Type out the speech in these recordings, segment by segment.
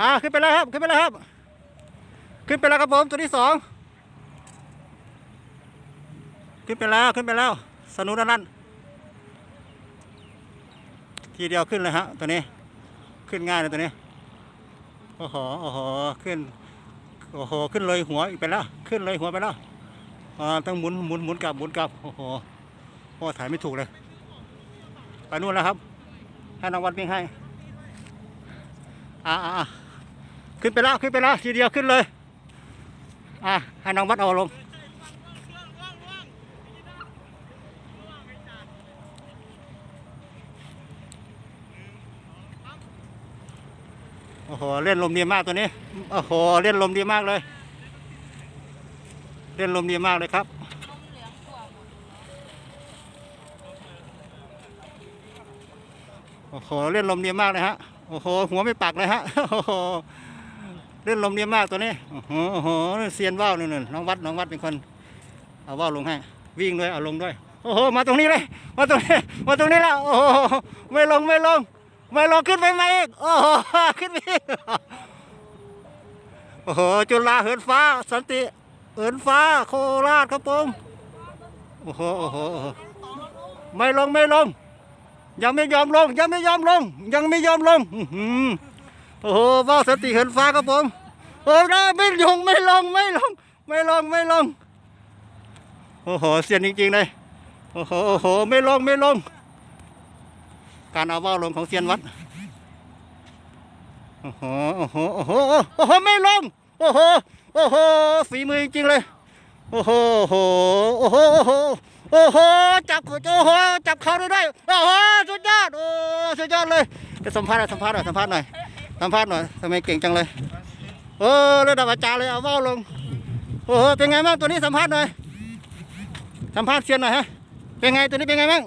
อ่าขึ้นไปแล้วครับขึ้นไปแล้วครับ ขึ้นไปแล้วครับผมตัวที่สองขึ้นไปแล้วขึ้นไปแล้ว สนุนนนั่นทีเดียวขึ้นเลยฮะตัวนี้ ขึ้นง่ายเลยตัวนี้โอ้โหโอ้โหขึ้นโอ้โหขึ้นเลยหัวอีกไปแล้ว ขึ้นเลยหัวไปแล้วอ่าต้องหมุนหมุนหมุนกลับหมุนกลับโอ้โหโอ้ถ่ายไม่ถูกเลยไปนู่นแล้วครับ ให้น้องวัดวิ่งให้อ่าอ่า ขึ้นไปแล้วขึ้นไปแล้วทีเดียวขึ้นเลย อะให้น้องวัดเอาลงโอ้โหเล่นลมดีมากตัวนี้โอ้โหเล่นลมดีมากเลย เล่นลมดีมากเลยครับโอ้โหเล่นลมดีมากเลยฮะโอ้โหหัวไม่ปักเลยฮะโอ้โห เล่นลมดียมากตัวนี้โอ้โหโอ้โหเซียนว่าวนี่นน้องวัดน้องวัดเป็นคนเอาว่าวลงให้วิ่งด้วยเอาลงด้วยโอ้โหมาตรงนี้เลยมาตรงนี้มาตรงนี้แล้วโอ้โหไม่ลงไม่ลง ไม่ลงขึ้นไปไหมอีกโอ้โหขึ้นไปอีกโอ้โหจุฬาเหินฟ้า สันติเหินฟ้าโคราชครับผมโอ้โหโอ้โหไม่ลงไม่ลง ยังไม่ยอมลง ยังไม่ยอมลง ยังไม่ยอมลง อื โอ้โหว่าวสติเหินฟ้าครับผมโอ้ยไม่ลงไม่ลงไม่ลงไม่ลงไม่ลงโอ้โหเสียนจริงๆเลยโอ้โหโอ้โหไม่ลงไม่ลง การเอาว่าวลงของเซียนวัดโอ้โหโอ้โหโอ้โหโอ้โหไม่ลงโอ้โหโอ้โหฝีมือจริงๆเลยโอ้โหโอ้โหโอ้โหโอ้โหโอ้โหจับโอ้โหจับเขาได้ด้วยโอ้โหสุดยอดโอ้สุดยอดเลยจะสัมภาษณ์หน่อยสัมภาษณ์หน่อยสัมภาษณ์หน่อย สัมภาษณ์หน่อยทำไมเก่งจังเลยเออระดับอาจารย์เลยเอาว่าวลงโอ้โหเป็นไงบ้างตัวนี้สัมภาษณ์หน่อยสัมภาษณ์เซียนหน่อยฮะเป็นไงตัวนี้เป็นไงบ้าง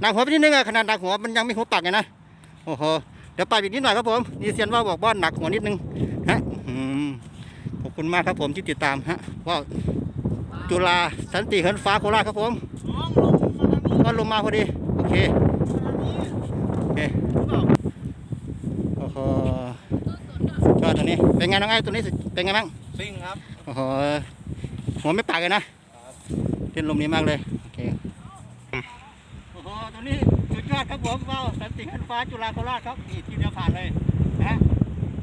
หนักหัวไปนิดนึงอะขนาดหนักหัวมันยังไม่หัวปากไงนะโอ้โหเดี๋ยวไปอีกนิดหน่อยครับผมนี่เซียนว่าบอกว่าหนักหัวนิดนึงฮะขอบคุณมากครับผมที่ติดตามฮะว่าจุฬาสันติเหินฟ้าโคราชครับผมก็ลงมาพอดีโอเค โอเค โอ้โหสุดย อดตัวนี้ เป็นไงน้องไอ้ตัวนี้สุดเป็นไงบ้างซิ่งครับโอ้โหหัวไม่ปากเลยนะเล่นลมนี้มากเลยโอเคโอ้โหตัวนี้สุดยอดครับผมว้าวสันติเหินฟ้าจุฬาโคราชครับนี่ทีเดียวผ่านเลยนะฮะ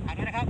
ผ่านเลยนะครับ